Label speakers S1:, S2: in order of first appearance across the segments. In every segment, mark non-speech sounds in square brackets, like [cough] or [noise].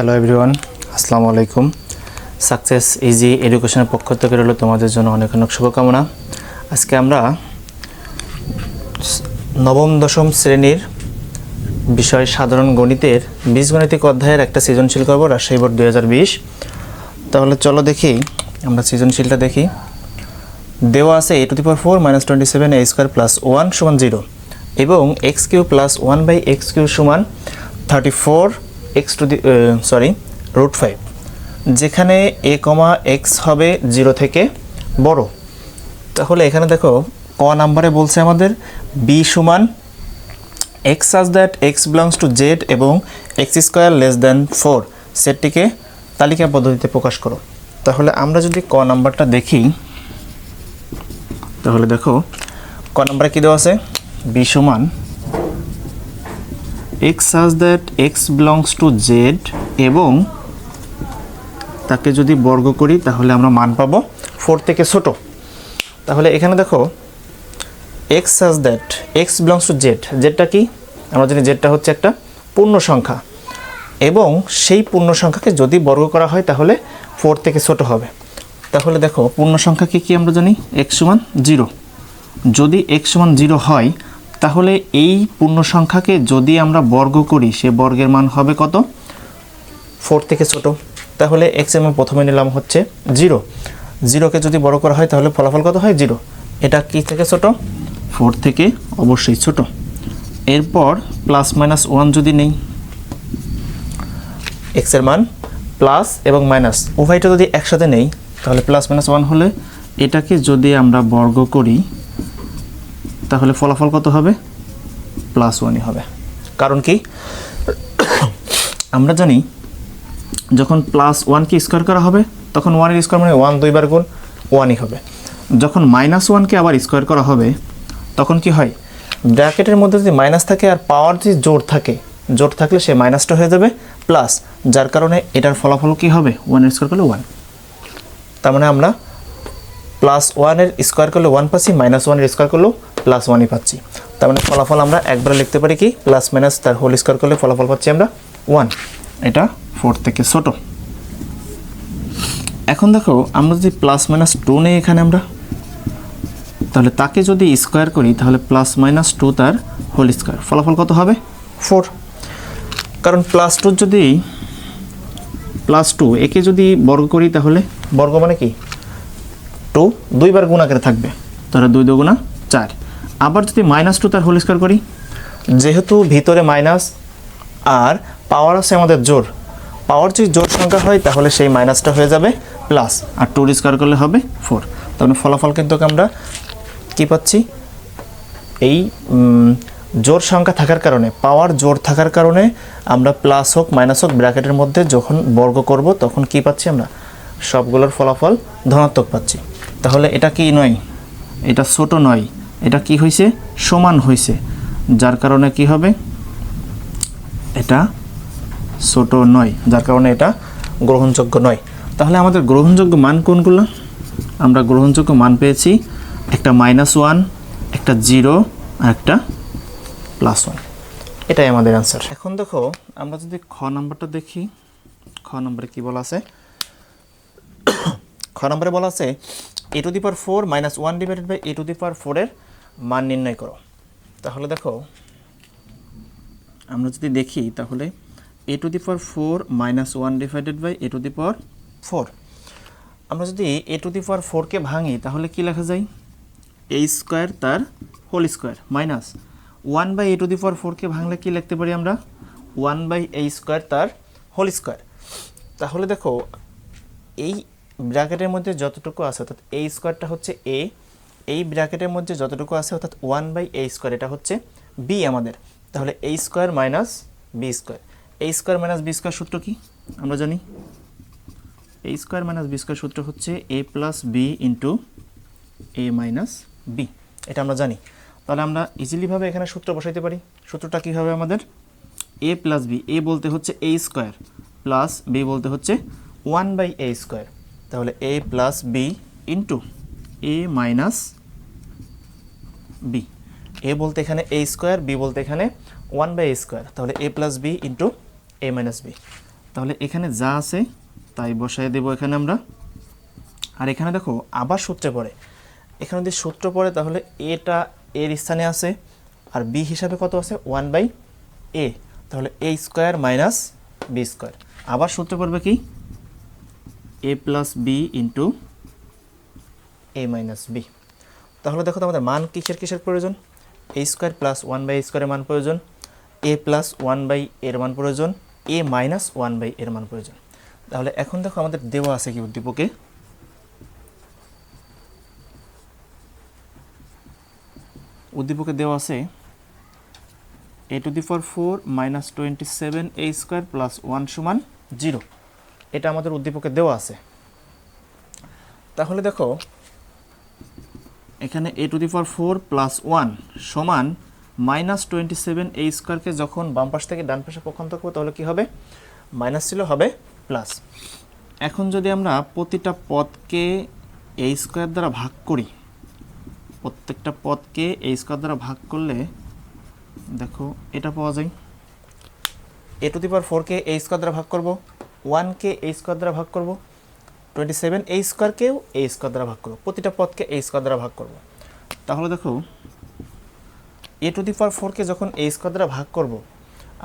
S1: Hello everyone আসসালামু আলাইকুম success easy এডুকেশনের পক্ষ থেকে রইল তোমাদের জন্য অনেক অনেক শুভকামনা। আজকে আমরা নবম দশম শ্রেণির বিষয় সাধারণ গণিতের বীজগণিতিক অধ্যায়ের একটা সৃজনশীল করব, রাজশাহী বোর্ড দুই তাহলে চলো দেখি, আমরা সৃজনশীলটা দেখি। দেওয়া আছে A to the power four minus twenty seven A square plus one সমান জিরো এবং X Q plus one by X Q সমান thirty four X to the sorry root five যেখানে এ কমা এক্স হবে জিরো থেকে বড়। তাহলে এখানে দেখো, ক নাম্বারে বলছে আমাদের বি সমান X such that X belongs to Z এবং X square less than four সেটটিকে তালিকা পদ্ধতিতে প্রকাশ করো। তাহলে আমরা যদি ক নাম্বারটা দেখি, তাহলে দেখো, ক নাম্বারে কী দেওয়া আছে? বি সমান X such that X belongs to Z এবং তাকে যদি বর্গ করি, তাহলে আমরা মান পাবো ফোর থেকে ছোট। তাহলে এখানে দেখো X such that X belongs to Z জেডটা কি? আমরা জানি জেডটা হচ্ছে একটা পূর্ণ সংখ্যা। এবং সেই পূর্ণ সংখ্যাকে যদি বর্গ করা হয়, তাহলে ফোর থেকে ছোট হবে। তাহলে দেখো, পূর্ণ সংখ্যা কি কি আমরা জানি? এক্স সমান জিরো যদি এক্স সমান জিরো হয় তাহলে এই পূর্ণ সংখ্যাকে যদি আমরা বর্গ করি সে বর্গের মান হবে কত? ফোর থেকে ছোট। তাহলে এক্স এম প্রথমে নিলাম হচ্ছে জিরো। জিরোকে যদি বড় করা হয় তাহলে ফলাফল কত হয়? জিরো। এটা কি থেকে ছোট? ফোর থেকে অবশ্যই ছোট। এরপর প্লাস মাইনাস ওয়ান যদি নেই? এক্সের মান প্লাস এবং মাইনাস উভয়টা যদি একসাথে নেই তাহলে প্লাস মাইনাস ওয়ান হলে এটাকে যদি আমরা বর্গ করি তাহলে ফলাফল কত হবে? প্লাস ওয়ানই হবে। কারণ কি? আমরা জানি যখন প্লাস ওয়ানকে স্কোয়ার করা হবে, তখন ওয়ানের স্কোয়ার মানে ওয়ান দুইবার গুণ ওয়ানই হবে। যখন মাইনাস ওয়ানকে আবার স্কোয়ার করা হবে, তখন কি হয়? ব্র্যাকেটের মধ্যে যদি মাইনাস থাকে আর পাওয়ার যদি জোর থাকে জোর থাকলে সে মাইনাসটা হয়ে যাবে প্লাস যার কারণে এটার ফলাফল কি হবে? ওয়ানের স্কোয়ার করলে ওয়ান তার মানে আমরা প্লাস ওয়ানের স্কোয়ার করলে ওয়ান পাচ্ছি মাইনাস ওয়ানের স্কোয়ার করলেও প্লাস ওয়ানই পাচ্ছি। তার মানে ফলাফল আমরা একবার লিখতে পারি কি? প্লাস মাইনাস তার হোল স্কোয়ার করলে ফলাফল পাচ্ছি আমরা ওয়ান এটা ফোর থেকে ছোট। এখন দেখো, আমরা যদি প্লাস মাইনাস টু নেই এখানে আমরা, তাহলে তাকে যদি স্কোয়ার করি, তাহলে প্লাস মাইনাস টু তার হোল স্কোয়ার ফলাফল কত হবে? ফোর কারণ প্লাস টু যদি প্লাস টু একে যদি বর্গ করি তাহলে, বর্গ মানে কি? টু দুইবার গুণ আকারে থাকবে। তাহলে দুই দুগুণা চার। আবার যদি মাইনাস টু তার হোল স্কোয়ার করি? যেহেতু ভিতরে মাইনাস আর পাওয়ার আছে আমাদের জোর পাওয়ার যদি জোর সংখ্যা হয় তাহলে সেই মাইনাসটা হয়ে যাবে প্লাস আর টু স্কোয়ার করলে হবে ফোর তাহলে ফলাফল কিন্তু আমরা কী পাচ্ছি? এই জোর সংখ্যা থাকার কারণে পাওয়ার জোর থাকার কারণে আমরা প্লাস হোক মাইনাস হোক ব্র্যাকেটের মধ্যে যখন বর্গ করব তখন কি পাচ্ছি আমরা? সবগুলোর ফলাফল ধনাত্মক পাচ্ছি। তাহলে এটা কি নয়? এটা ছোট নয়। এটা কি হয়েছে সমান হয়েছে যার কারণে কি হবে? এটা ছোট নয়। যার কারণে এটা গ্রহণযোগ্য নয়। তাহলে আমাদের গ্রহণযোগ্য মান কোনগুলো? আমরা গ্রহণযোগ্য মান পেয়েছি একটা মাইনাস ওয়ান একটা জিরো আর একটা প্লাস ওয়ান এটাই আমাদের অ্যান্সার এখন দেখো, আমরা যদি খ নাম্বারটা দেখি। খ নম্বরে কি বলা আছে? [coughs] খ নম্বরে বলা আছে A to the power four minus one divided by A to the power ফোরের মান নির্ণয় করো। তাহলে দেখো, আমরা যদি দেখি তাহলে A to the power four minus one divided by A to the power four আমরা যদি এ টু দি পাওয়ার ফোরকে ভাঙি, তাহলে কি লেখা যায়? এ স্কোয়ার তার whole square minus one by a to the power ফোরকে ভাঙলে কি লিখতে পারি আমরা? ওয়ান বাই এ স্কোয়ার তার হোল স্কোয়ার তাহলে দেখো, এই ব্র্যাকেটের মধ্যে যতটুকু আছে, অর্থাৎ এই স্কোয়ারটা হচ্ছে এ এই ব্র্যাকেটের মধ্যে যতটুকু আছে, অর্থাৎ ওয়ান বাই এ স্কোয়ার, এটা হচ্ছে বি আমাদের। তাহলে A square minus B square. A square minus B square সূত্র কি? আমরা জানি। A square minus B square সূত্র হচ্ছে A plus B into A minus B. এটা আমরা জানি। তাহলে আমরা ইজিলিভাবে এখানে সূত্র বসাইতে পারি। সূত্রটা কী হবে আমাদের? এ প্লাস বি, এ বলতে হচ্ছে এ স্কোয়ার, প্লাস বি বলতে হচ্ছে ওয়ান বাই এ স্কোয়ার। তাহলে A plus B into A minus B A বলতে এখানে এ স্কোয়ার বি বলতে এখানে ওয়ান বাই স্কোয়ার তাহলে A plus B into A minus B তাহলে এখানে যা আছে, তাই বসায় দেব এখানে আমরা। আর এখানে দেখো, আবার সূত্রে পড়ে। এখানে যদি সূত্র পড়ে, তাহলে এটা এর স্থানে আছে, আর বি হিসাবে কত আছে? ওয়ান বাই এ তাহলে A square minus B square আবার সূত্র পড়বে কি? A plus B into A minus B তাহলে দেখো তো আমাদের মান কিসের কিসের প্রয়োজন? A square plus one by স্কোয়ারের মান প্রয়োজন। এ প্লাস ওয়ান বাই এর মান প্রয়োজন। এ মাইনাস ওয়ান বাই এর মান প্রয়োজন। তাহলে এখন দেখো আমাদের দেওয়া আছে কি উদ্দীপকে? উদ্দীপকে দেওয়া আছে A to the power four minus twenty seven A square plus one সমান জিরো এটা আমাদের উদ্দীপকে দেওয়া আছে। তাহলে দেখো এখানে A to the power four plus one সমান মাইনাস টোয়েন্টি সেভেন এই স্কোয়ারকে যখন বাম পাশ থেকে ডান পাশে পক্ষান্তর করব, তাহলে কী হবে? মাইনাস ছিল হবে প্লাস এখন যদি আমরা প্রতিটা পদকে এই স্কোয়ার দ্বারা ভাগ করি, প্রত্যেকটা পদকে এই স্কোয়ার দ্বারা ভাগ করলে, দেখো, এটা পাওয়া যায়। এ টু দি পাওয়ার ফোরকে এই স্কোয়ার দ্বারা ভাগ করব ওয়ানকে এই স্কোয়ার দ্বারা ভাগ করব টোয়েন্টি সেভেন এই স্কোয়ারকেও এই স্কোয়ার দ্বারা ভাগ করব। প্রতিটা পদকে এই স্কোয়ার দ্বারা ভাগ করব। তাহলে দেখো এ টু দি পাওয়ার ফোরকে যখন এই স্কোয়ার দ্বারা ভাগ করব,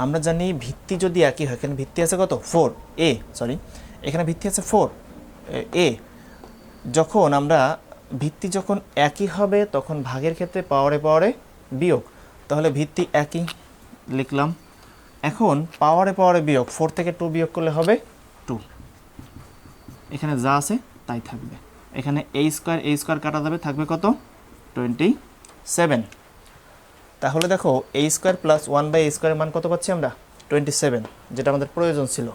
S1: আমরা জানি ভিত্তি যদি একই হয়, এখানে ভিত্তি আছে কত? ফোর এ সরি এখানে ভিত্তি আছে ফোর এ যখন আমরা ভিত্তি যখন একই হবে, তখন ভাগের ক্ষেত্রে পাওয়ারে পাওয়ারে বিয়োগ। তাহলে ভিত্তি একই লিখলাম। এখন পাওয়ারে পাওয়ারে বিয়োগ ফোর থেকে টু বিয়োগ করলে হবে এখানে যা আছে, তাই থাকবে। এখানে এই স্কোয়ার এই স্কোয়ার কাটা যাবে, থাকবে কত? টোয়েন্টি সেভেন তাহলে দেখো এই স্কোয়ার প্লাস ওয়ান বাই স্কোয়ারের মান কত পাচ্ছি আমরা? টোয়েন্টি সেভেন যেটা আমাদের প্রয়োজন ছিল।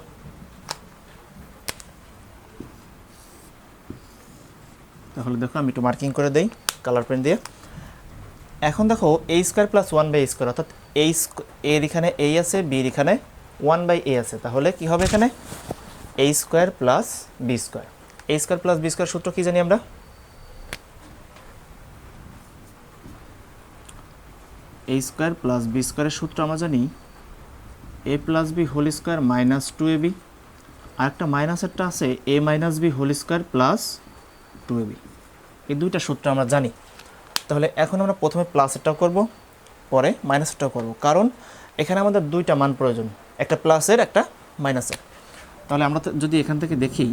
S1: তাহলে দেখো, আমি একটু মার্কিং করে দেই কালার পেন দিয়ে। এখন দেখো এই square plus one by square অর্থাৎ এই এর এখানে এই আছে বির এখানে ওয়ান বাই এ আছে। তাহলে কি হবে এখানে? A square plus B square A square plus B square সূত্র কি জানি আমরা? এ স্কোয়ার প্লাস বি স্কোয়ারের সূত্র আমরা জানি A plus B whole square minus two A B আর একটা মাইনাসেরটা আছে A minus B whole square plus two A B এই দুইটা সূত্র আমরা জানি। তাহলে এখন আমরা প্রথমে প্লাসেরটাও করব, পরে মাইনাসেরটাও করব। কারণ এখানে আমাদের দুইটা মান প্রয়োজন, একটা প্লাসের একটা মাইনাসের তাহলে আমরা যদি এখান থেকে দেখি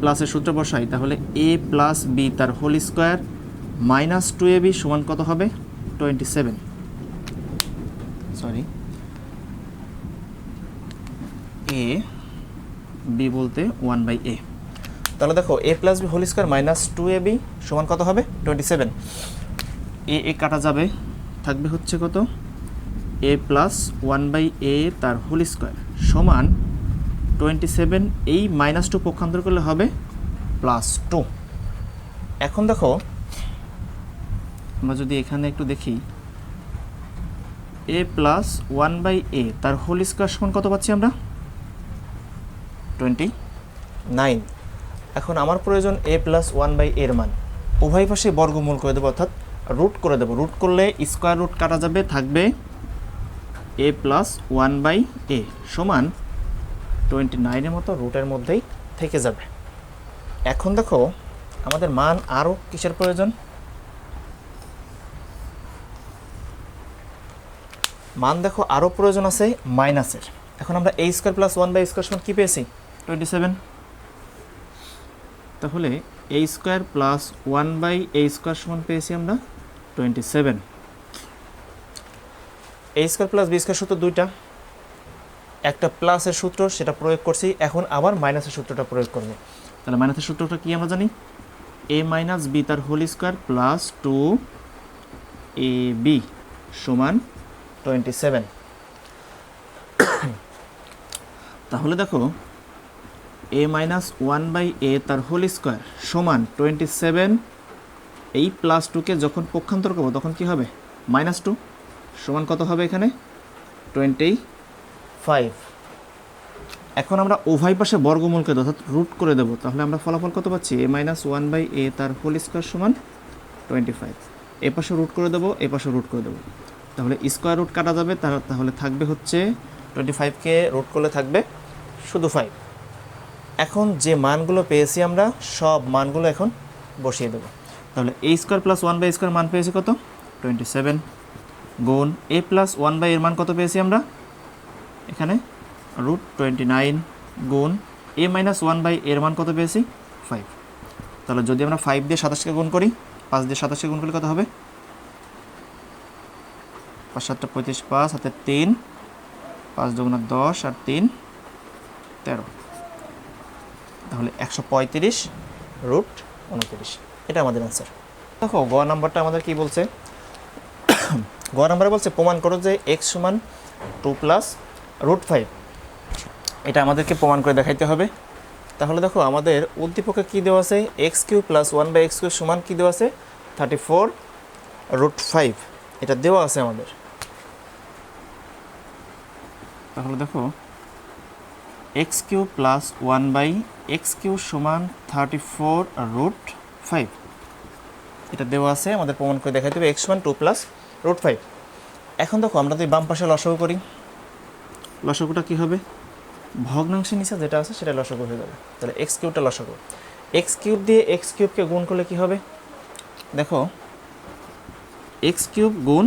S1: প্লাসের সূত্র বসাই, তাহলে এ প্লাস বি তার whole square minus two A B সমান কত হবে? Twenty seven sorry A B বলতে ওয়ান বাই এ তাহলে দেখো A plus B whole square minus two A B সমান কত হবে? টোয়েন্টি সেভেন এ এ কাটা যাবে, থাকবে হচ্ছে কত? A plus one by A তার হোল স্কোয়ার সমান টোয়েন্টি সেভেন, এই মাইনাস টু পক্ষান্তর করলে হবে প্লাস টু এখন দেখো, আমরা যদি এখানে একটু দেখি A plus one by A তার হোল স্কোয়ার সমান কত পাচ্ছি আমরা? টোয়েন্টি নাইন এখন আমার প্রয়োজন এ প্লাস ওয়ান বাই এর মান। উভয় পাশে বর্গমূল করে দেবো, অর্থাৎ রুট করে দেবো। রুট করলে স্কোয়ার রুট কাটা যাবে, থাকবে A plus one by A সমান টোয়েন্টি নাইনের মতো রুটের মধ্যেই থেকে যাবে। এখন দেখো, আমাদের মান আরও কিসের প্রয়োজন? মান দেখো আরও প্রয়োজন আছে, মাইনাসের। এখন আমরা এই square plus one by square সমান কী পেয়েছি? Twenty seven. তাহলে এই স্কোয়ার প্লাস ওয়ান বাই এই স্কোয়ার সমান পেয়েছি আমরা টোয়েন্টি সেভেন। এই স্কোয়ার প্লাস বি স্কোয়ার সূত্র দুইটা। একটা প্লাসের সূত্র সেটা প্রয়োগ করছি, এখন আবার মাইনাসের সূত্রটা প্রয়োগ করব। তাহলে মাইনাসের সূত্রটা কি আমরা জানি? এ মাইনাস বি তার whole square plus two A B সমান টোয়েন্টি সেভেন তাহলে দেখো A minus one by A তার হোল স্কোয়ার সমান টোয়েন্টি সেভেন এই প্লাস টুকে যখন পক্ষান্তর করব তখন কি হবে? মাইনাস টু সমান কত হবে এখানে? Twenty five. এখন আমরা উভয় পাশে বর্গমূলকে অর্থাৎ রুট করে দেবো, তাহলে আমরা ফলাফল কত পাচ্ছি? A minus one by A তার হোল স্কোয়ার সমান টোয়েন্টি ফাইভ এ পাশে রুট করে দেবো, এ পাশে রুট করে দেবো। তাহলে স্কোয়ার রুট কাটা যাবে, তার তাহলে থাকবে হচ্ছে টোয়েন্টি ফাইভকে রুট করলে থাকবে শুধু ফাইভ। এখন যে মানগুলো পেয়েছি আমরা, সব মানগুলো এখন বসিয়ে দেবো। তাহলে A square plus one by square মান পেয়েছি কত? টোয়েন্টি সেভেন গুণ এ প্লাস ওয়ান বাই এর মান কত পেয়েছি আমরা? এখানে রুট টোয়েন্টি নাইন গুণ এ মাইনাস ওয়ান বাই এর মান কত পেয়েছি? ফাইভ তাহলে যদি আমরা ফাইভ দিয়ে সাতাশকে গুণ করি, পাঁচ দিয়ে সাতাশকে গুণ করলে কত হবে? পাঁচ সাতটা পঁয়ত্রিশ, পাঁচ হাতে তিন, পাঁচ দুগুণা দশ আর তিন, তেরো। তাহলে একশো পঁয়ত্রিশ রুট উনত্রিশ। এটা আমাদের অ্যান্সার দেখো, গ নাম্বারটা আমাদের কি বলছে? [coughs] গ নাম্বারে বলছে প্রমাণ করো যে এক্স সমান টু প্লাস রুট ফাইভ এটা আমাদেরকে প্রমাণ করে দেখাইতে হবে। তাহলে দেখো, আমাদের উদ্দীপকে কী দেওয়া আছে? X Q plus one by X Q সমান কী দেওয়া আছে? থার্টি ফোর রুট ফাইভ এটা দেওয়া আছে আমাদের। তাহলে দেখো x cube plus one by x cube সমান থার্টি ফোর রুট ফাইভ এটা দেওয়া আছে, আমাদের প্রমাণ করে দেখাইতে হবে। X one two plus root five এখন দেখো, আমরা যদি বাম পাশে লসাগু করি। লসাগুটা কী হবে? ভগ্নাংশের নিচে যেটা আছে সেটা লসাগু হয়ে যাবে। তাহলে এক্স কিউবটা লসাগু। এক্স কিউব দিয়ে এক্স কিউবকে গুণ করলে কী হবে? দেখো এক্স কিউব গুণ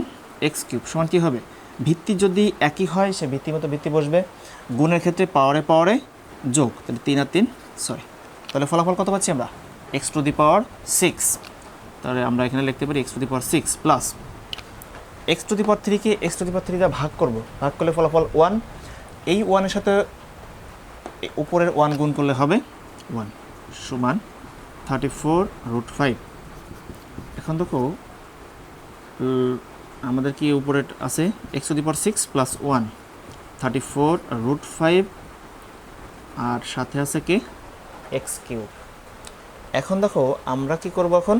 S1: এক্স কিউব সমান কী হবে? ভিত্তি যদি একই হয়, সে ভিত্তি মতো ভিত্তি বসবে। গুণের ক্ষেত্রে পাওয়ারে পাওয়ারে যোগ, তাহলে তিন আর তিন ছয় তাহলে ফলাফল কত পাচ্ছি আমরা? X to the power six তাহলে আমরা এখানে লিখতে পারি x to the power six plus x to the power থ্রিকে x to the power three ভাগ করব। ভাগ করলে ফলাফল ওয়ান এই ওয়ানের সাথে উপরের ওয়ান গুণ করলে হবে ওয়ান সমান থার্টি ফোর রুট ফাইভ। এখন দেখো আমাদের কি উপরে আছে? X to the power six plus one, thirty four root five, আর সাথে আছে কি? X cube. এখন দেখো, আমরা কি করব এখন?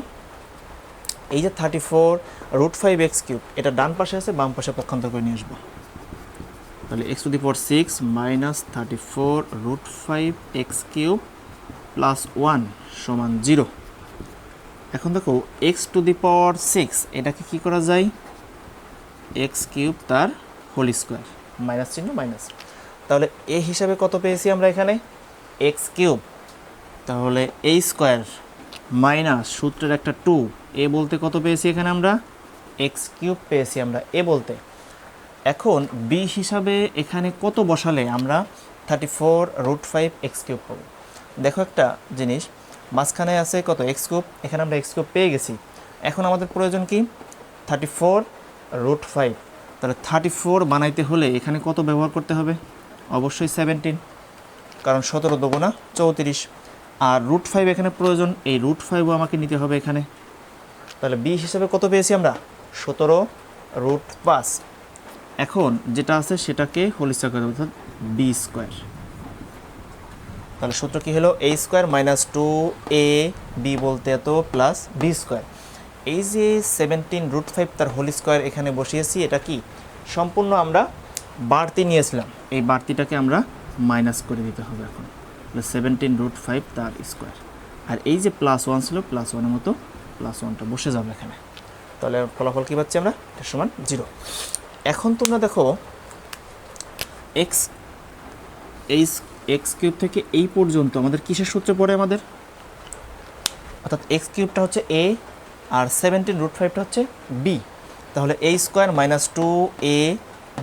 S1: এই যে thirty four root five x cube, এটা ডান পাশে আছে, বাম পাশে পক্ষান্তর করে নিয়ে আসব। তাহলে x to the power six minus thirty four root five x cube plus one সমান জিরো এখন দেখো x to the power six এটাকে কী করা যায়? এক্স কিউব তার হোল স্কোয়ার মাইনাস চিহ্ন মাইনাস তাহলে এ হিসাবে কত পেয়েছি আমরা এখানে? এক্স কিউব তাহলে এই স্কোয়ার মাইনাস সূত্রের একটা টু এ বলতে কত পেয়েছি এখানে আমরা? এক্স কিউব পেয়েছি আমরা এ বলতে। এখন বি হিসাবে এখানে কত বসালে আমরা thirty four root five x cube পাবো? দেখো একটা জিনিস, মাঝখানে আছে কত? এক্স কিউব এখানে আমরা এক্স কিউব পেয়ে গেছি। এখন আমাদের প্রয়োজন কি? থার্টি ফোর রুট ফাইভ তাহলে থার্টি ফোর বানাইতে হলে এখানে কত ব্যবহার করতে হবে? অবশ্যই সেভেন্টিন কারণ সতেরো দেবো না, চৌত্রিশ। আর রুট ফাইভ এখানে প্রয়োজন, এই রুট ফাইভও আমাকে নিতে হবে এখানে। তাহলে বি হিসেবে কত পেয়েছি আমরা? সতেরো রুট পাঁচ। এখন যেটা আছে সেটাকে হোল স্কোয়ার অর্থাৎ বি স্কোয়ার। তাহলে সূত্র কী হলো? A square minus two a b বলতে এত প্লাস বি স্কোয়ার। এই যে সেভেন্টিন রুট ফাইভ তার হোল স্কোয়ার এখানে বসিয়েছি এটা কি? সম্পূর্ণ আমরা বাড়তি নিয়েছিলাম। এই বাড়তিটাকে আমরা মাইনাস করে দিতে হবে এখন। সেভেন্টিন রুট ফাইভ তার স্কোয়ার। আর এই যে প্লাস ওয়ান ছিল প্লাস ওয়ানের মতো প্লাস ওয়ানটা বসে যাবে এখানে। তাহলে ফলাফল কী পাচ্ছি আমরা? এটা সমান জিরো এখন তোমরা দেখো এক্স এই এক্স কিউব থেকে এই পর্যন্ত আমাদের কিসের সূত্রে পড়ে আমাদের? অর্থাৎ এক্স কিউবটা হচ্ছে এ আর সেভেন্টিন রুট ফাইভটা হচ্ছে বি তাহলে a square minus two a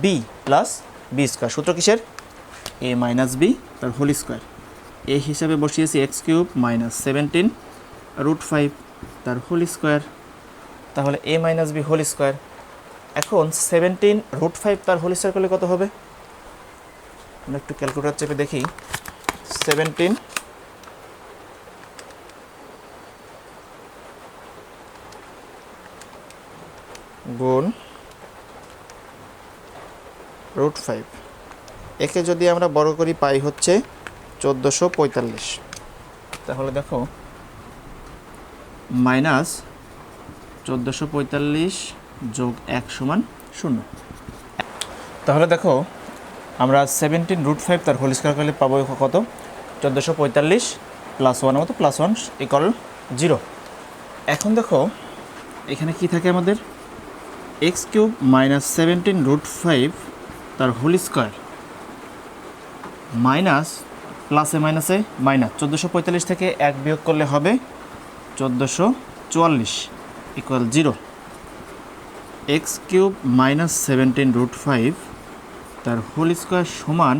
S1: b plus b square সূত্র কিসের? এ মাইনাস বি তার হোল স্কোয়ার এ হিসাবে বসিয়েছি x cube minus seventeen root five তার হোল স্কোয়ার তাহলে a minus b whole square এখন সেভেন্টিন রুট ফাইভ তার হোল স্কোয়ার করলে কত হবে? আমরা একটু ক্যালকুলেটার চেপে দেখি। সেভেন্টিন গুণ রুট ফাইভ একে যদি আমরা বড় করি পাই হচ্ছে চোদ্দোশো পঁয়তাল্লিশ। তাহলে দেখো মাইনাস চোদ্দোশো পঁয়তাল্লিশ যোগ এক সমান শূন্য। তাহলে দেখো, আমরা সেভেন্টিন রুট ফাইভ তার হোল স্কোয়ার করলে পাবো কত? চোদ্দোশো পঁয়তাল্লিশ প্লাস ওয়ান মতো প্লাস ওয়ান ইকল জিরো এখন দেখো, এখানে কি থাকে আমাদের? X cube minus seventeen root five তার হোল স্কোয়ার মাইনাস প্লাসে মাইনাসে মাইনাস চোদ্দোশো পঁয়তাল্লিশ থেকে এক বিয়োগ করলে হবে চোদ্দোশো চুয়াল্লিশ equal zero x cube minus seventeen root five তার হোল স্কোয়ার সমান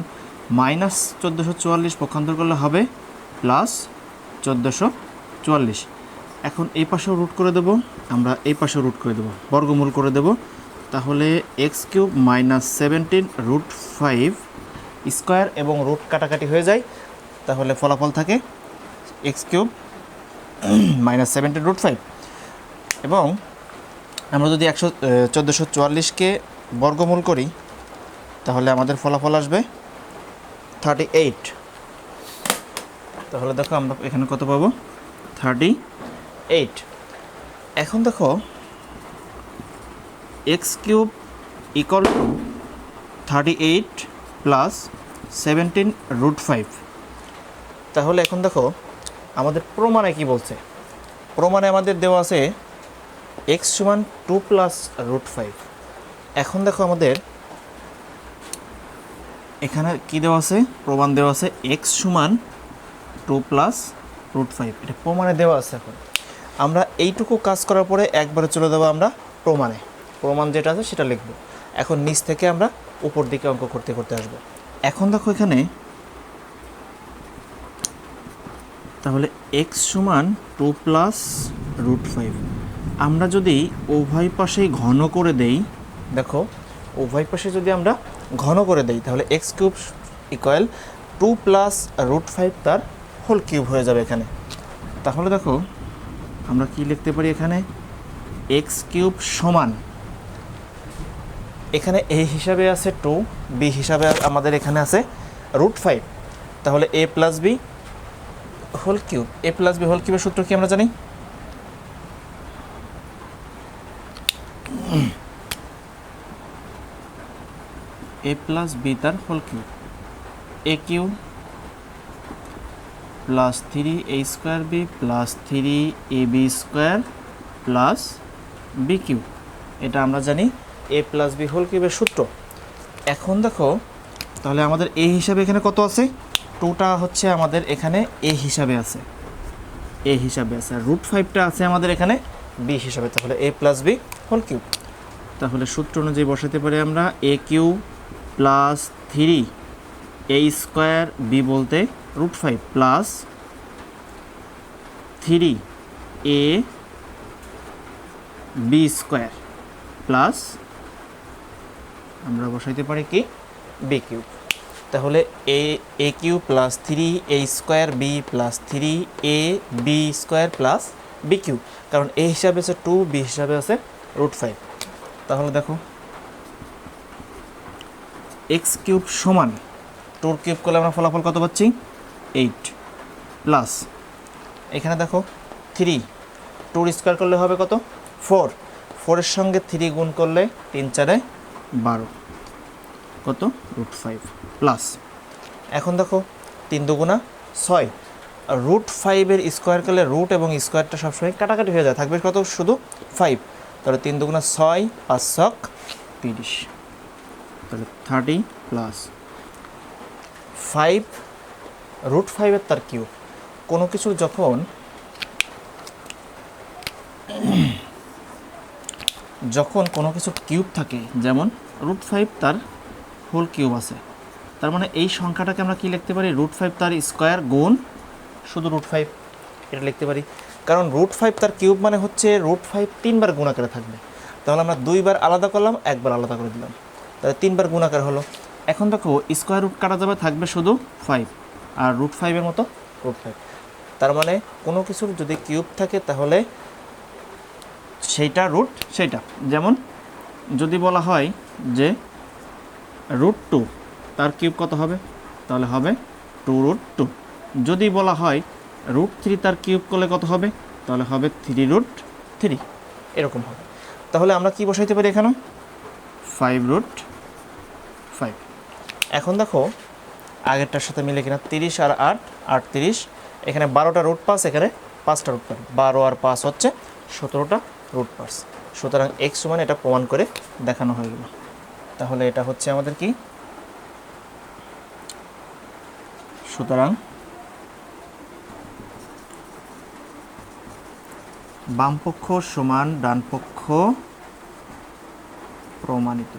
S1: মাইনাস চোদ্দোশো চুয়াল্লিশ পক্ষান্তর করলে হবে প্লাস চোদ্দোশো চুয়াল্লিশ। এখন এই পাশেও রুট করে দেব, আমরা এই পাশেও রুট করে দেব, বর্গমূল করে দেব। তাহলে x cube minus seventeen root five square এবং রুট কাটাকাটি হয়ে যায়, তাহলে ফলাফল থাকে x cube minus seventeen root five. এবং আমরা যদি একশো চোদ্দোশো চুয়াল্লিশকে বর্গমূল করি, তাহলে আমাদের ফলাফল আসবে থার্টি এইট। তাহলে দেখো আমরা এখানে কত পাবো? Thirty eight. এখন দেখো, x cube equal to thirty eight plus seventeen root five তাহলে এখন দেখো, আমাদের প্রমাণে কি বলছে? প্রমাণে আমাদের দেওয়া আছে এক্স সমান টু প্লাস রুট ফাইভ। এখন দেখো আমাদের এখানে কি দেওয়া আছে? প্রমাণ দেওয়া আছে এক্স সমান টু প্লাস রুট ফাইভ। এটা প্রমাণে দেওয়া আছে এখন। আমরা এইটুকু কাজ করার পরে একবারে চলে যাব আমরা প্রমাণে। প্রমাণ যেটা আছে সেটা লিখব। এখন নিচ থেকে আমরা উপর দিকে অঙ্ক করতে করতে আসব। এখন দেখো এখানে তাহলে এক্স সমান টু প্লাস রুট ফাইভ। আমরা যদি উভয় পাশেই ঘন করে দেই, দেখো উভয় পাশে যদি আমরা ঘন করে দেই, তাহলে x cube equal to plus root five তার হোল কিউব হয়ে যাবে এখানে। তাহলে দেখো, আমরা কি লিখতে পারি এখানে? এক্স কিউব সমান, এখানে এ হিসাবে আছে টু বি হিসাবে আমাদের এখানে আছে রুট ফাইভ তাহলে a plus b whole cube a plus b whole কিউবের সূত্র কি আমরা জানি? এ প্লাস বি তার whole cube a cube plus three a square b plus three a b square plus b cube এটা আমরা জানি এ প্লাস বি হোল কিউবের সূত্র। এখন দেখো, তাহলে আমাদের এ হিসাবে এখানে কত আছে? টুটা হচ্ছে আমাদের এখানে এ হিসাবে আছে। এ হিসাবে আছে। আর রুট ফাইভটা আছে আমাদের এখানে বি হিসাবে। তাহলে a plus b whole cube তাহলে সূত্র অনুযায়ী বসাতে পারি আমরা a cube plus three a square b বলতে root five plus three a b square plus আমরা বসাইতে পারি কি? B cube. তাহলে a a cube plus three, a square b plus three, a b square plus b cube কারণ এ হিসাবে আছে two, B হিসাবে আছে রুট ফাইভ। তাহলে দেখো, এক্স কিউব সমান টুর কিউব করলে আমরা ফলাফল কত পাচ্ছি? Eight plus. এখানে দেখো, থ্রি। টুর স্কোয়ার করলে হবে কত? ফোর। ফোরের সঙ্গে থ্রি গুণ করলে তিন চারে বারো। কত? Root five plus. এখন দেখো, তিন দুগুণা ছয়। রুট ফাইভের স্কোয়ার করলে রুট এবং স্কোয়ারটা সবসময় কাটাকাটি হয়ে যায়। থাকবে কত? শুধু ফাইভ। তাহলে তিন দুগুণা ছয় পাঁচ ছক তিরিশ। তাহলে থার্টি প্লাস ফাইভ রুট ফাইভের তার কিউব। কোনো কিছু যখন [clears throat] যখন কোনো কিছু কিউব থাকে, যেমন রুট ফাইভ তার হোল কিউব আছে, তার মানে এই সংখ্যাটাকে আমরা কি লিখতে পারি? রুট ফাইভ তার স্কোয়ার গুণ শুধু রুট ফাইভ এটা লিখতে পারি। কারণ রুট ফাইভ তার কিউব মানে হচ্ছে রুট ফাইভ তিনবার গুণাকারে থাকবে। তাহলে আমরা দুইবার আলাদা করলাম, একবার আলাদা করে দিলাম। তাহলে তিনবার গুণাকার হলো। এখন দেখো স্কোয়ার রুট কাটা যাবে, থাকবে শুধু ফাইভ আর রুট ফাইভের মতো রুট ফাইভ তার মানে কোনো কিছুর যদি কিউব থাকে, তাহলে সেইটা রুট সেইটা। যেমন যদি বলা হয় যে রুট টু তার কিউব কত হবে? তাহলে হবে টু রুট টু যদি বলা হয় রুট থ্রি তার কিউব করলে কত হবে? তাহলে হবে থ্রি রুট থ্রি এরকম হবে। তাহলে আমরা কি বসাইতে পারি এখানে? ফাইভ রুট ফাইভ এখন দেখো আগেরটার সাথে মিলে কিনা তিরিশ আর আট আট তিরিশ এখানে বারোটা রুট পাস এখানে পাঁচটা রুট পাস বারো আর পাঁচ হচ্ছে সতেরোটা রুট পাস সুতরাং এক্স সমান এটা প্রমাণ করে দেখানো হয়ে গেল। তাহলে এটা হচ্ছে আমাদের কি? সুতরাং বাম পক্ষ সমান ডান পক্ষ প্রমাণিত।